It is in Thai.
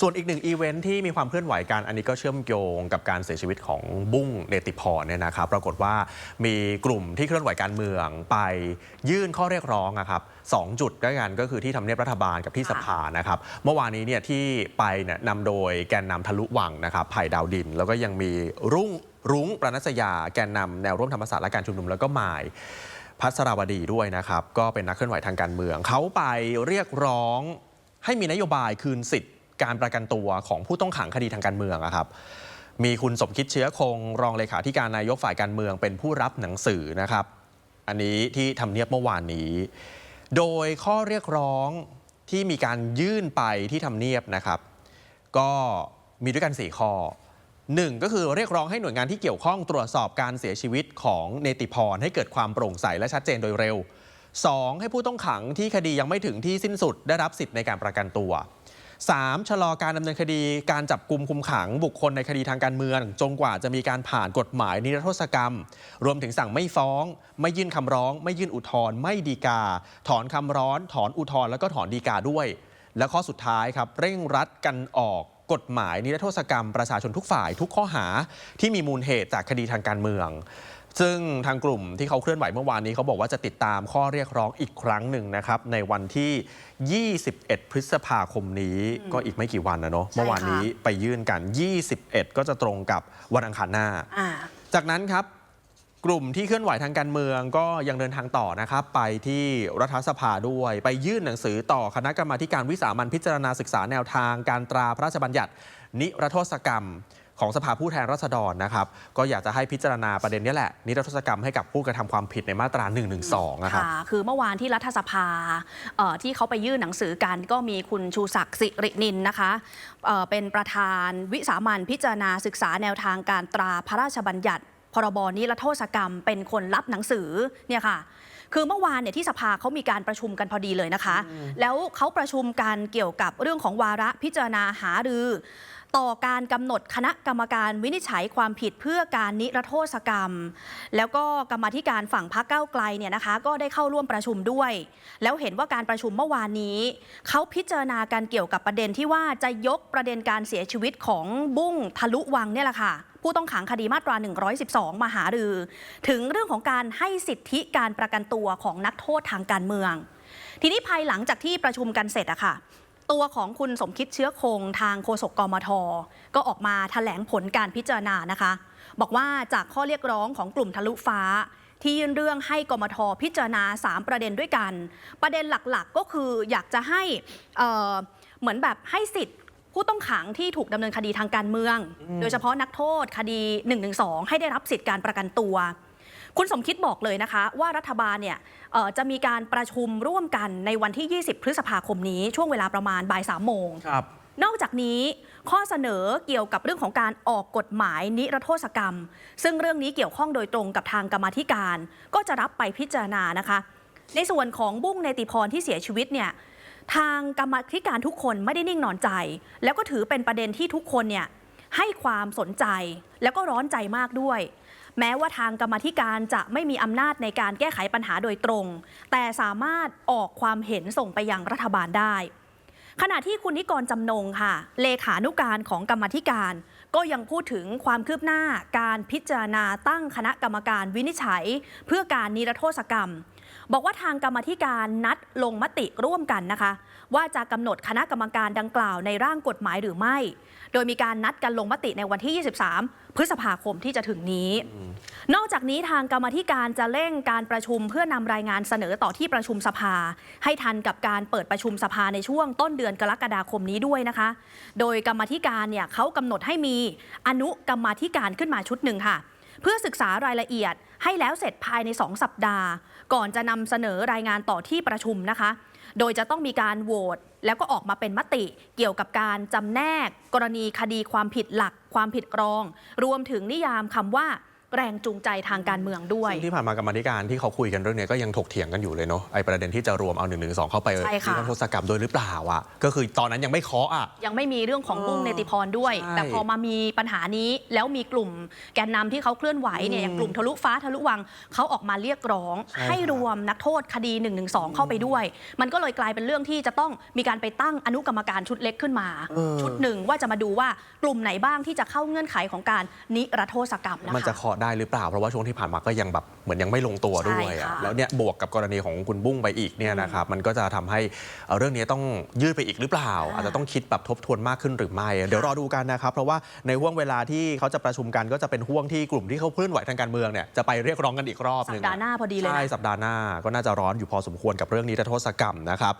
ส่วนอีกหนึ่งอีเวนท์ที่มีความเคลื่อนไหวกันอันนี้ก็เชื่อมโยงกับการเสียชีวิตของบุ้งเนติพรเนี่ยนะครับ ปรากฏว่ามีกลุ่มที่เคลื่อนไหวการเมืองไปยื่นข้อเรียกร้องนะครับสองจุดด้วยกันก็คือที่ทำเนียบรัฐบาลกับที่สภานะครับ เมื่อวานนี้เนี่ยที่ไปเนี่ยนำโดยแกนนำทะลุวังนะครับไผ่ดาวดิน แล้วก็ยังมีรุ่งรุ้งประนัสยาแกนนำแนวร่วมธรรมศาสตร์และการชุมนุมแล้วก็หมายพัสราวดีด้วยนะครับก็เป็นนักเคลื่อนไหวทางการเมืองเขาไปเรียกร้องให้มีนโยบายคืนสิทธิ์ การประกันตัวของผู้ต้องขังคดีทางการเมืองครับมีคุณสมคิดเชื้อคง รองเลขาธิการนายกฝ่ายการเมืองเป็นผู้รับหนังสือนะครับ อันนี้ที่ทำเนียบเมื่อวานนี้ โดยข้อเรียกร้องที่มีการยื่นไปที่ทำเนียบนะครับ ก็มีด้วยกัน 4 ข้อ 1 ก็คือเรียกร้องให้หน่วยงานที่เกี่ยวข้องตรวจสอบการเสียชีวิตของเนติพรให้เกิดความโปร่งใสและชัดเจนโดยเร็ว 2. ให้ผู้ต้องขังที่คดียังไม่ถึงที่สิ้นสุดได้รับสิทธิ์ในการประกันตัว 3. ชะลอการดำเนินคดีการจับกลุ่มคุมขังบุคคลในคดีทางการเมือง จนกว่าจะมีการผ่านกฎหมายนิรโทษกรรม รวมถึงสั่งไม่ฟ้อง ไม่ยื่นคำร้อง ไม่ยื่นอุทธรณ์ไม่ดีกา ถอนคำร้อน ถอนอุทธรณ์แล้วก็ถอนดีกาด้วย และข้อสุดท้ายครับเร่งรัดกันออกกฎหมายนิรโทษกรรมประชาชนทุกฝ่ายทุกข้อหาที่มีมูลเหตุจากคดีทางการเมือง ซึ่งทางกลุ่มที่เขาเคลื่อนไหวเมื่อวานนี้เขาบอกว่าจะติดตามข้อเรียกร้องอีกครั้งหนึ่งนะครับ ในวันที่ 21 พฤษภาคมนี้ก็อีกไม่กี่วันนะเนาะใช่ค่ะเมื่อวานนี้ไปยื่นกัน 21 ก็จะตรงกับวันอังคารหน้าอ่าจากนั้นครับกลุ่มที่เคลื่อนไหวทางการเมืองก็ยังเดินทางต่อนะครับ ไปที่รัฐสภาด้วย ไปยื่นหนังสือต่อคณะกรรมาธิการวิสามันพิจารณาศึกษาแนวทางการตราพระราชบัญญัติ นิรโทษกรรม ของสภาผู้แทนราษฎรนะครับ ก็อยากจะให้พิจารณาประเด็นนี้แหละ นิรโทษกรรมให้กับผู้กระทำความผิดในมาตรา112นะครับคือเมื่อวานที่รัฐสภาที่เขาไปยื่นหนังสือกันก็มีคุณชูศักดิ์สิรินินนะคะเเป็นประธานวิสามันพิจารณาศึกษาแนวทางการตราพระราชบัญญัติ พรบนิรโทษกรรม เป็นคนรับหนังสือเนี่ยค่ะ คือเมื่อวานเนี่ยที่สภาเขามีการประชุมกันพอดีเลยนะคะ แล้วเขาประชุมกันเกี่ยวกับเรื่องของวาระพิจารณาหารือต่อการกำหนดคณะกรรมการวินิจฉัยความผิดเพื่อการนิรโทษกรรม แล้วก็กรรมาธิการฝั่งพรรคก้าวไกลเนี่ยนะคะ ก็ได้เข้าร่วมประชุมด้วย แล้วเห็นว่าการประชุมเมื่อวานนี้ เขาพิจารณาการเกี่ยวกับประเด็นที่ว่าจะยกประเด็นการเสียชีวิตของบุ้งทะลุวังเนี่ยแหละค่ะ ผู้ต้องขังคดีมาตรา 112 มาหารือ ถึงเรื่องของการให้สิทธิการประกันตัวของนักโทษทางการเมือง ทีนี้ภายหลังจากที่ประชุมกันเสร็จอะค่ะตัวของคุณสมคิดเชื้อคงทางโฆษกกมท ก็ออกมาแถลงผลการพิจารณานะคะ บอกว่าจากข้อเรียกร้องของกลุ่มทะลุฟ้า ที่ยื่นเรื่องให้กมทพิจารณา 3 ประเด็นด้วยกัน ประเด็นหลักๆก็คืออยากจะให้เอ่อเหมือนแบบให้สิทธิ์ ผู้ต้องขังที่ถูกดำเนินคดีทางการเมือง โดยเฉพาะนักโทษคดี 112 ให้ได้รับสิทธิการประกันตัว คุณสมคิดบอกเลยนะคะ ว่ารัฐบาลเนี่ยเอ่อจะมีการประชุมร่วมกันในวันที่ 20 พฤษภาคมนี้ช่วงเวลาประมาณบ่ายสามโมงครับนอกจากนี้ข้อเสนอเกี่ยวกับเรื่องของการออกกฎหมายนิรโทษกรรม ซึ่งเรื่องนี้เกี่ยวข้องโดยตรงกับทางกรรมาธิการ ก็จะรับไปพิจารณานะคะ ในส่วนของบุ้งเนติพรที่เสียชีวิตเนี่ย ทางกรรมธิการทุกคนไม่ได้นิ่งนอนใจ แล้วก็ถือเป็นประเด็นที่ทุกคนเนี่ยให้ความสนใจแล้วก็ร้อนใจมากด้วย แม้ว่าทางกรรมธิการจะไม่มีอำนาจในการแก้ไขปัญหาโดยตรง แต่สามารถออกความเห็นส่งไปยังรัฐบาลได้ ขณะที่คุณนิกรจำนงค่ะ เลขานุการของกรรมธิการ ก็ยังพูดถึงความคืบหน้าการพิจารณาตั้งคณะกรรมการวินิจฉัย เพื่อการนิรโทษกรรม บอกว่าทางกรรมธิการนัดลงมติร่วมกันนะคะ ว่าจะกำหนดคณะกรรมการดังกล่าวในร่างกฎหมายหรือไม่ โดยมีการนัดกันลงมติในวันที่ 23 พฤษภาคมที่จะถึงนี้ นอกจากนี้ทางกรรมธิการจะเร่งการประชุมเพื่อนำรายงานเสนอต่อที่ประชุมสภา ให้ทันกับการเปิดประชุมสภาในช่วงต้นเดือนกรกฎาคมนี้ด้วยนะคะ โดยกรรมธิการเนี่ยเขากำหนดให้มีอนุกรรมธิการขึ้นมาชุดหนึ่งค่ะ เพื่อศึกษารายละเอียดให้แล้วเสร็จภายใน 2 สัปดาห์ ก่อนจะนำเสนอรายงานต่อที่ประชุมนะคะ โดยจะต้องมีการโหวตแล้วก็ออกมาเป็นมติเกี่ยวกับการจำแนก กรณีคดีความผิดหลัก ความผิดรอง รวมถึงนิยามคำว่า แรงจูงใจทางการเมืองด้วยซึ่งที่ผ่านมากรรมาธิการที่เขาคุยกันเรื่องเนี้ยก็ยังถกเถียงกันอยู่เลยเนาะไอ้ประเด็นที่จะรวมเอา1นึเข้าไปใช่ค่ะนิรโทษกรรมด้วยหรือเปล่าอะก็คือตอนนั้นยังไม่เคาะอะยังไม่มีเรื่องของบุ้งเนติพรด้วยใช่แต่พอมามีปัญหานี้แล้วมีกลุ่มแกนนำที่เขาเคลื่อนไหวเนี่ยอย่างกลุ่มทะลุฟ้าทะลุวังเขาออกมาเรียกร้องใช่ให้รวมนักโทษคดี1นึเข้าไปด้วย มันก็เลยกลายเป็นเรื่องที่จะต้องมีการไปตั้งอนุกรรมการชุดเล็กขึ้นมา ชุดหนึ่งว่าจะมาดูว่ากลุ่มไหนบ้างที่จะเข้าเงื่อนไขของการนิรโทษกรรมนะคะมันจะเคาะได้หรือเปล่า เพราะว่าช่วงที่ผ่านมาก็ยังแบบเหมือนยังไม่ลงตัวด้วยใช่อะค่ะแล้วเนี่ยบวกกับกรณีของคุณบุ้งไปอีกเนี่ยนะครับมันก็จะทำให้เอ่อเรื่องนี้ต้องยืดไปอีกหรือเปล่า อาจจะต้องคิดแบบทบทวนมากขึ้นหรือไม่ เดี๋ยวรอดูกันนะครับเพราะว่าในห่วงเวลาที่เขาจะประชุมกันก็จะเป็นห่วงที่กลุ่มที่เขาเคลื่อนไหวทางการเมืองเนี่ยจะไปเรียกร้องกันอีกรอบหสันึปงดาห์หน้าพอดีเลยนะ ใช่ สัปดาห์หน้าก็น่าจะร้อนอยู่พอสมควรกับเรื่องนี้โทษกรรมนะครับ